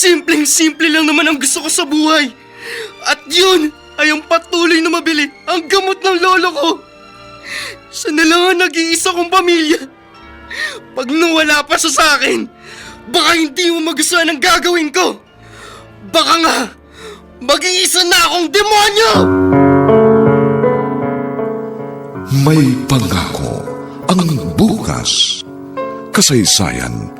Simpleng-simple lang naman ang gusto ko sa buhay. At yun ay ang patuloy na mabili ang gamot ng lolo ko. Sana lang ang nag-iisa kong pamilya. Pag nawala pa siya sa akin, baka hindi mo magustuhan ang gagawin ko. Baka nga, mag-iisa na akong demonyo! May pangako ang bukas. Kasaysayan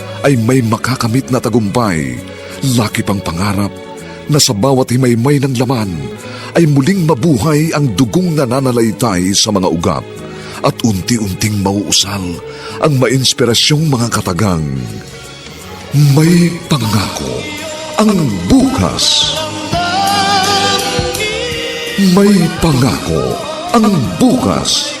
ay may makakamit na tagumpay, laki pang pangarap na sa bawat himaymay ng laman ay muling mabuhay ang dugong nananalaytay sa mga ugat at unti-unting mauusal ang mainspirasyong mga katagang. May pangako ang bukas. May pangako ang bukas.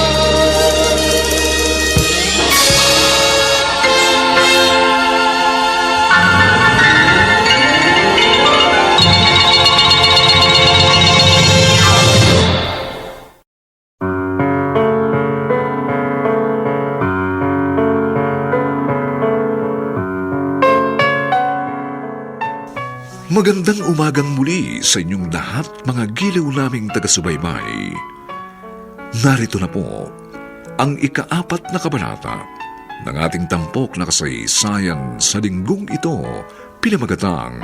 Magandang umagang muli sa inyong lahat mga giliw naming taga-subaybay. Narito na po ang ikaapat na kabanata ng ating tampok na kasaysayan sa linggong ito pinamagatang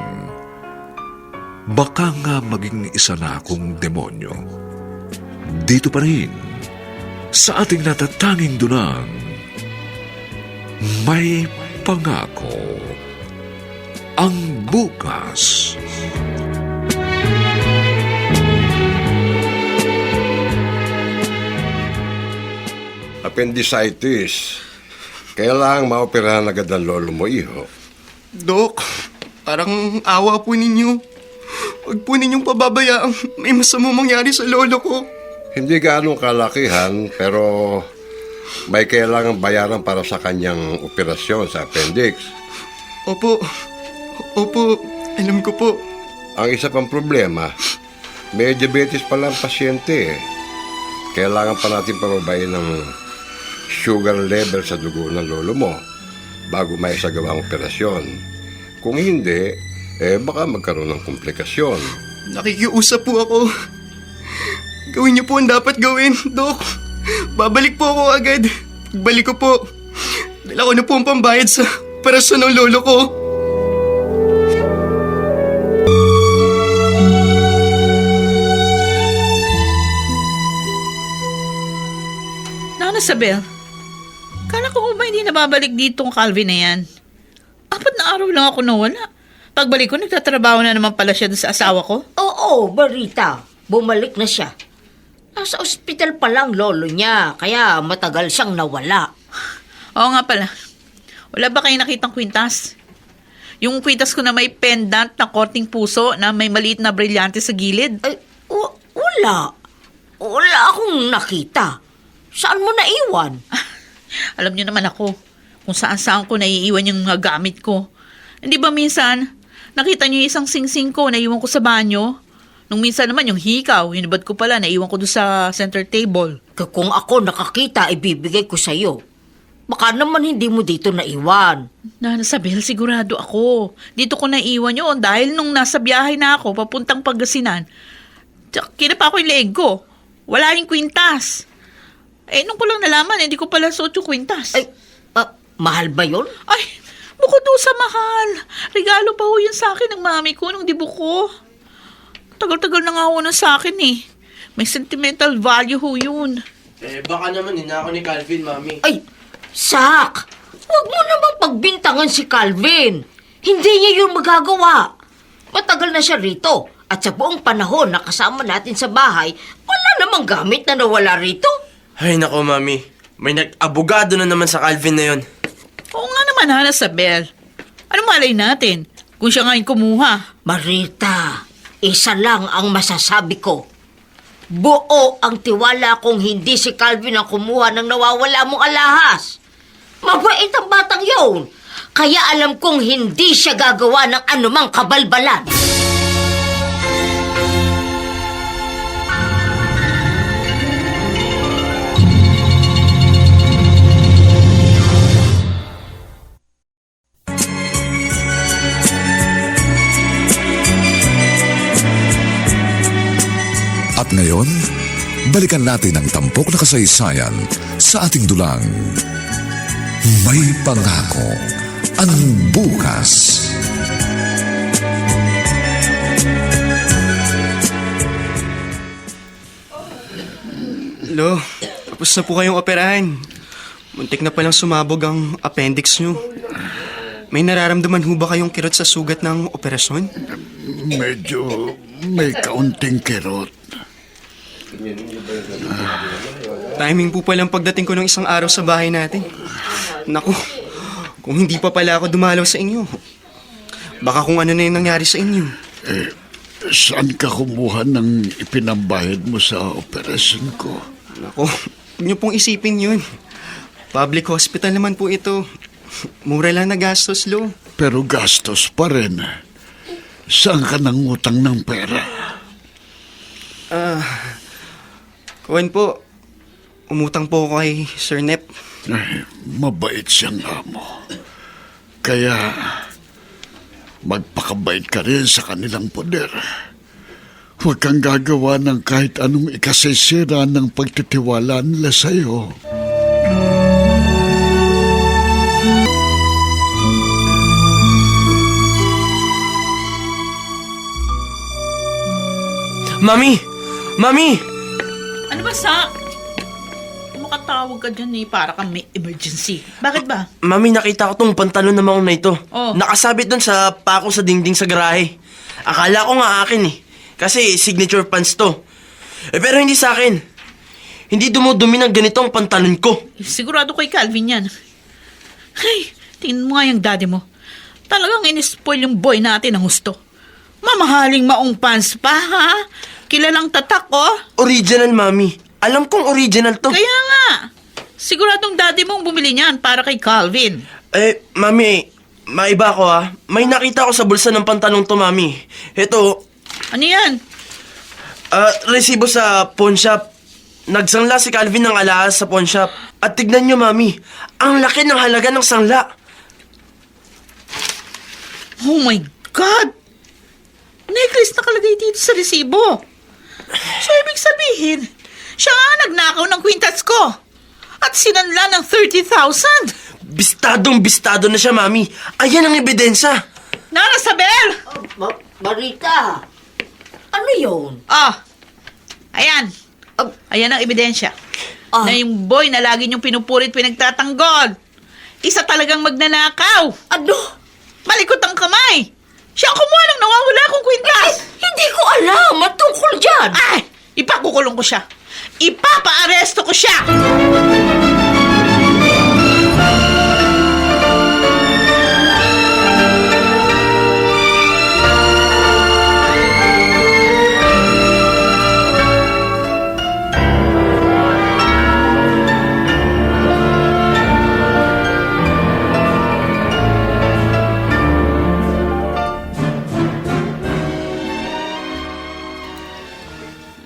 Baka nga maging isa na akong demonyo. Dito pa rin sa ating natatanging dunang may pangako ang bukas. Appendicitis. Kailangang maoperahan agad ang lolo mo, iho. Dok, parang awa po ninyo. Huwag po ninyong pababayaan may masama mangyari sa lolo ko. Hindi gaanong kalakihan, pero may kailangang bayaran para sa kanyang operasyon sa appendix. Opo, opo, alam ko po. Ang isa pang problema, may diabetes pala ang pasyente. eh. Kailangan pa natin pababayin ng sugar level sa dugo ng lolo mo bago may isagawa ang operasyon. Kung hindi, eh baka magkaroon ng komplikasyon. Nakikiusap po ako. Gawin niyo po ang dapat gawin, Dok. Babalik po ako agad. Pagbalik ko po, dala ko na po ang pambayad sa operasyon ng lolo ko. Nana Sabel, kala ko ba hindi nababalik dito ang Calvin na yan? Apat na araw lang ako nawala. Pagbalik ko, nagtatrabaho na naman pala siya sa asawa ko. Oo, Barita. Bumalik na siya. Nasa ospital pa lang lolo niya, kaya matagal siyang nawala. Oo nga pala. Wala ba kayo nakitang kwintas? Yung kwintas ko na may pendant na korting puso na may maliit na brilyante sa gilid. Ay, w- wala. Wala akong nakita. Saan mo naiwan? Alam niyo naman ako kung saan-saan ko naiiwan yung mga gamit ko. Hindi ba minsan, nakita niyo isang singsing ko na iwan ko sa banyo? Nung minsan naman yung hikaw, hinubad ko pala, naiwan ko doon sa center table. Kung ako nakakita, ibibigay ko sa'yo. Baka naman hindi mo dito naiwan. Nana Sabel, sigurado ako. Dito ko naiwan yun dahil nung nasa biyahe na ako papuntang Pangasinan, kinapa ko yung leeg ko. Wala yung kwintas. Eh, nung ko lang nalaman, hindi ko pala suot yung kwintas. Ay, ah, mahal ba yun? Ay, bukod doon sa mahal. Regalo pa ho yun sa akin ng mami ko nung dibo ko. Tagal-tagal na nga ho na sa akin eh. May sentimental value ho yun. Eh, baka naman ninako ni Calvin, Mami. Ay, Sak! Huwag mo naman pagbintangan si Calvin. Hindi niya yun magagawa. Matagal na siya rito. At sa buong panahon na kasama natin sa bahay, wala namang gamit na nawala rito. Ay, nako, Mami. May nag-abogado na naman sa Calvin na yon. Oo nga naman, Hana Sabel. Ano malay natin kung siya nga yung kumuha? Marita, isa lang ang masasabi ko. Buo ang tiwala kung hindi si Calvin ang kumuha ng nawawala mong alahas. Mabait ang batang yun. Kaya alam kong hindi siya gagawa ng anumang kabalbalan. At ngayon, balikan natin ang tampok na kasaysayan sa ating dulang. May pangako ang bukas. Lo, tapos na po kayong operahan. Muntik na palang sumabog ang appendix nyo. May nararamdaman ho ba kayong kirot sa sugat ng operasyon? Medyo may kaunting kirot. Timing po palang pagdating ko ng isang araw sa bahay natin. Naku, kung hindi pa pala ako dumalaw sa inyo. Baka kung ano na yung nangyari sa inyo. Saan ka kumuha ng ipinambayad mo sa operasyon ko? Naku, huwag niyo pong isipin yun. Public hospital naman po ito. Mura lang na gastos, Lo. Pero gastos pa rin. Saan ka nangutang ng pera? Kuwan po, umutang po ako kay Sir Nep. Ay, mabait siyang amo. Kaya magpakabait ka rin sa kanilang poder. Huwag kang gagawa ng kahit anong ikasisira ng pagtitiwala nila sa'yo. Mami! Mami! Ba, Sak? Makatawag ka dyan eh, para kang may emergency. Bakit ba? Mami, nakita ko tong pantalon na maong na ito. Oh. Nakasabit doon sa pako sa dingding sa garahe. Akala ko nga akin eh. Kasi signature pants to. Eh pero hindi sa akin. Hindi dumudumi ng ganito ang pantalon ko. Eh, Sigurado kay Calvin yan. Ay, tingnan mo nga yung daddy mo. Talagang inispoil yung boy natin ng gusto. Mamahaling maong pants pa, ha? Kilalang tatak, oh. Original, Mami. Alam kong original to. Kaya nga. Siguradong daddy mong bumili niyan para kay Calvin. Eh, Mami, maiba ko ah. May nakita ko sa bulsa ng pantalong to, Mami. Ito, Ano yan? Ah, resibo sa pawn shop. Nagsangla si Calvin ng alahas sa pawn shop. At tignan nyo, Mami. Ang laki ng halaga ng sangla. Oh my God! Necklace nakalagay dito sa resibo. So, ibig sabihin, siya nga nagnakaw ng kwintas ko. At sinanla ng 30,000. Bistadong bistado na siya, Mami. Ayan ang ebidensya. Nana Sabel! Ma- Marita, ano yun? Ah, ayan. Ah, Ayan ang ebidensya. Ah. Na yung boy na lagi niyong pinupurit pinagtatanggol. Isa talagang magnanakaw. ano? Malikot ang kamay. Siya ang kumuha ng nawawala kong kwintas. Eh, hindi ko alam at tungkol dyan. Ay, ipakukulong ko siya. Ipapa-aresto ko siya.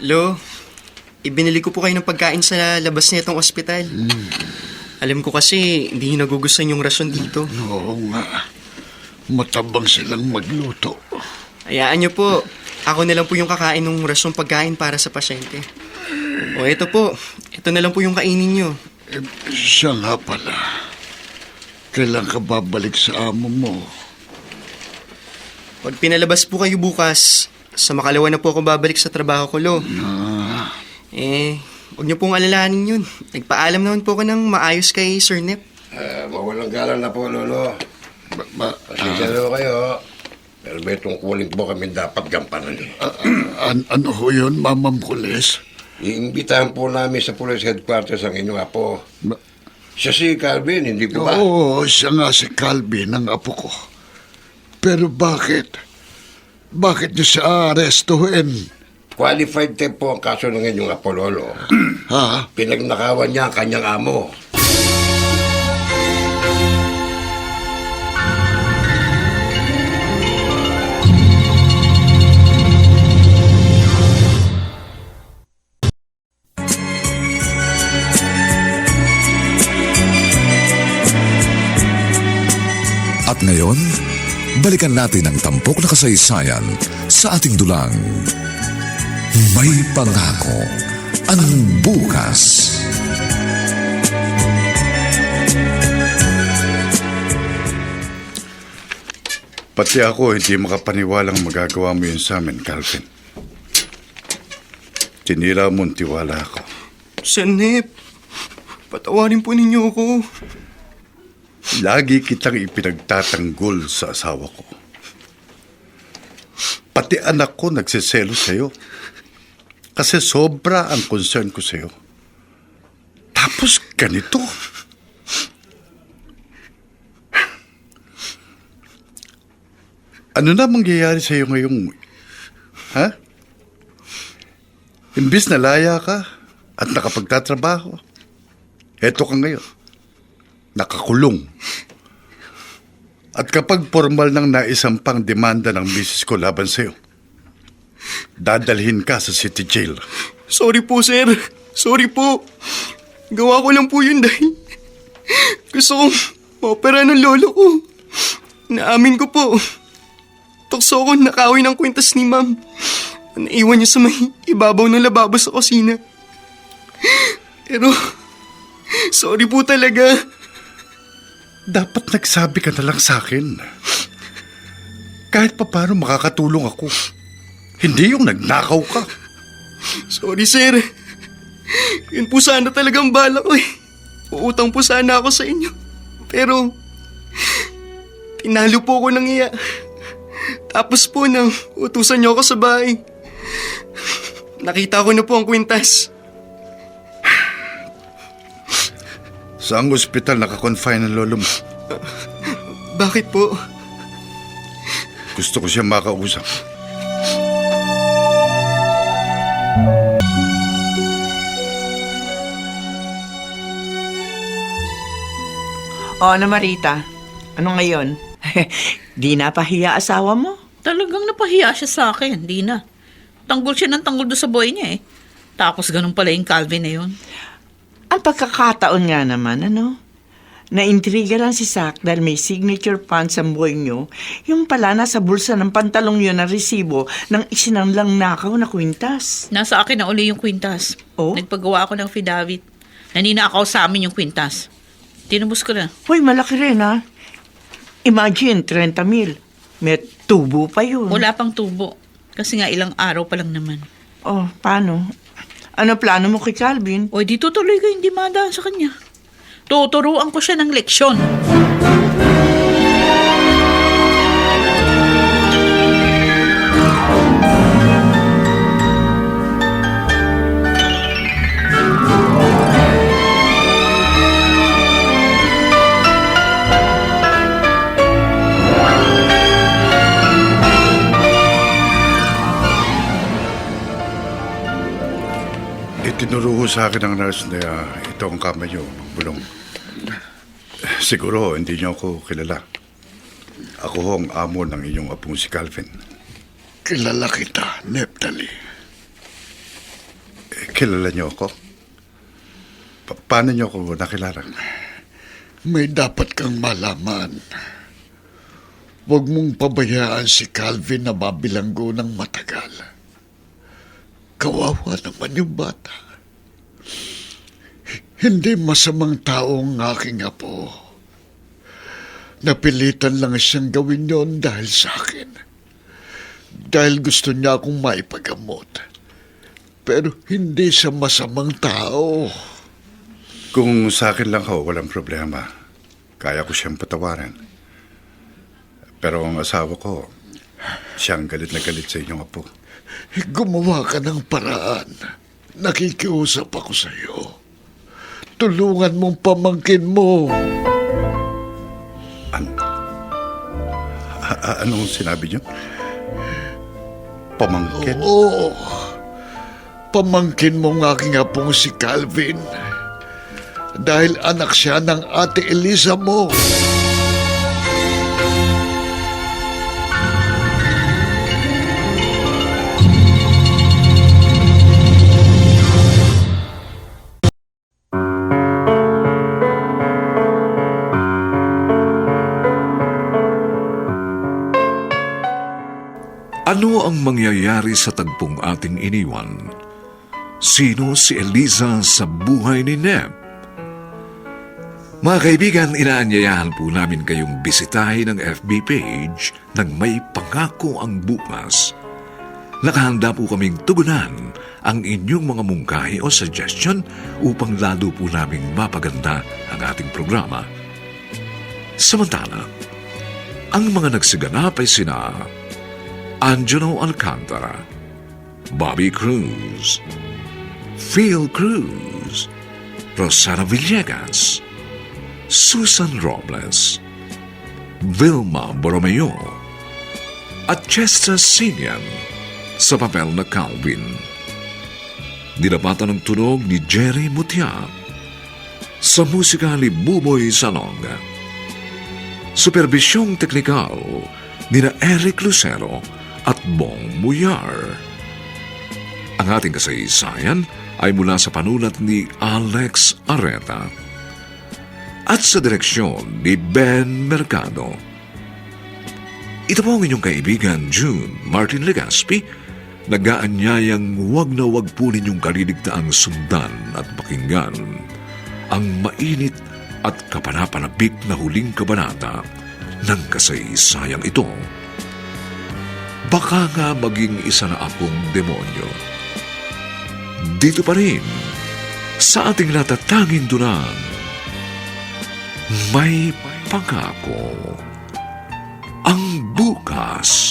Lo, ibinili ko po kayo ng pagkain sa labas nitong ospital. Alam ko kasi hindi nagugustuhan yung rasyon dito. Oo nga. Matabang silang magluto. Hayaan nyo po. Ako na lang po yung kakain ng rasyong pagkain para sa pasyente. O ito po. Ito na lang po yung kainin nyo. Eh, siya nga pala. Kailan ka babalik sa amo mo? Pag pinalabas po kayo bukas, sa makalawa na po ako babalik sa trabaho ko, Lo. Eh, huwag niyo pong alalahanin yun. Nagpaalam naman po ako ng maayos kay Sir Nep. Eh, mawalang galang na po, Lolo. Ba, ba- Pasensya na kayo. Pero may tungkulin po kami dapat gampanan eh. ah, an- ano ho yun, Mamam Kules? Iimbitahan po namin sa police headquarters ang inyong apo. Ba- Siya si Calvin, hindi po ba? Oo, siya nga si Calvin, ang apo ko. Pero bakit? Bakit niyo siya aarestuhin? Qualified tape po ang kaso ng inyong apo, Lolo. Ha? Pinagnakawan niya ang kanyang amo. Balikan natin ang tampok na kasaysayan sa ating dulang. May pangako ang bukas. Pati ako hindi makapaniwalang magagawa mo yun sa amin, Calvin. Tinira mo ang tiwala ko. Sir Nep, patawarin po ninyo ako. Lagi kitang ipinagtatanggol sa asawa ko. Pati anak ko nagsiselo sa'yo. Kasi sobra ang concern ko sa'yo. Tapos ganito. Ano na mangyayari sa'yo ngayong... Ha? Imbis na laya ka at nakapagtatrabaho, eto ka ngayon nakakulong. At kapag formal nang naisampang demanda ng misis ko laban sa'yo, dadalhin ka sa city jail. Sorry po, sir. Sorry po. Gawa ko lang po yun dahil gusto kong maopera ng lolo ko. Naamin ko po. Tukso ko nakawin ng kwintas ni ma'am. Naiwan niya sa may ibabaw ng lababo sa kusina. Pero, sorry po talaga. Dapat nagsabi ka na lang sa akin. Kahit pa paano makakatulong ako. Hindi yung nagnakaw ka. Sorry, sir. Yun po sana talagang bala ko eh. Uutang po sana ako sa inyo. Pero, tinalo po ako ng iya. Tapos po nang utusan niyo ako sa bahay. Nakita ko na po ang kwintas. Saang ospital nakakonfine ang lolo mo? Bakit po? Gusto ko siya makausap. O, ano Marita? Ano ngayon? Di napahiya asawa mo? Talagang napahiya siya sa akin, di na. Tanggol siya ng tanggol doon sa boy niya eh. Tapos ganun pala yung Calvin na yun. Ang pagkakataon nga naman, ano? Naintriga lang si Zach dahil may signature funds ang boy nyo. Yung pala nasa bulsa ng pantalong yun na resibo ng isinanglang nakaw na kwintas. Nasa akin na uli yung kwintas. Oh? Nagpagawa ako ng affidavit. Naninakaw sa amin yung kwintas. Tinubos ko na. Hoy, malaki rin ha. Imagine, 30 mil. May tubo pa yun. Wala pang tubo. Kasi nga ilang araw pa lang naman. Oh, paano? Ano plano mo kay Calvin? O di tutuloy ko yung demanda sa kanya. Tuturuan ko siya ng leksyon. Itinuro sa akin ng nurse na ah, ito ang kama niyo, magbulong. Siguro hindi niyo ako kilala. Ako ho ang amo ng inyong apong si Calvin. Kilala kita, Neptali. Eh, kilala niyo ako? Pa- paano niyo ako nakilala? May dapat kang malaman. Huwag mong pabayaan si Calvin na mabilanggo ng matagal. Kawawa naman yung bata. Hindi masamang tao ang aking apo. Napilitan lang siyang gawin yon dahil sa akin. Dahil gusto niya akong maipagamot. Pero hindi siya masamang tao. Kung sa akin lang ho, walang problema. Kaya ko siyang patawarin. Pero ang asawa ko, siyang galit na galit sa inyong apo. Gumawa ka ng paraan. Nakikiusap ako sa iyo. Tulungan mong pamangkin mo. An A- anong sinabi niyo? Pamangkin? Oo. Pamangkin mo ng aking apong si Calvin. Dahil anak siya ng ate Elisa mo. Ano ang mangyayari sa tagpong ating iniwan? Sino si Eliza sa buhay ni Neb? Mga kaibigan, inaanyayahan po namin kayong bisitahin ang FB page ng May Pangako ang Bukas. Nakahanda po kaming tugunan ang inyong mga mungkahi o suggestion upang lalo po naming mapaganda ang ating programa. Samantala, ang mga nagsiganap ay sina Angelo Alcantara, Bobby Cruz, Phil Cruz, Rosana Villegas, Susan Robles, Vilma Borromeo, at Chester Sinian sa papel na Calvin. Dinapatan ng tunog ni Jerry Mutia sa musika ni Buboy Salonga. Superbisyong teknikal ni na Eric Lucero at Bong Muyar. Ang ating kasaysayan ay mula sa panulat ni Alex Areta at sa direksyon ni Ben Mercado. Ito po ang inyong kaibigan June Martin Legaspi, nagaanyayang huwag na huwag po ninyong kaliligtaang sundan at pakinggan ang mainit at kapanapanabik na huling kabanata ng kasaysayang ito. Baka nga maging isa na akong demonyo. Dito pa rin, sa ating natatanging dunang, may pangako ang bukas.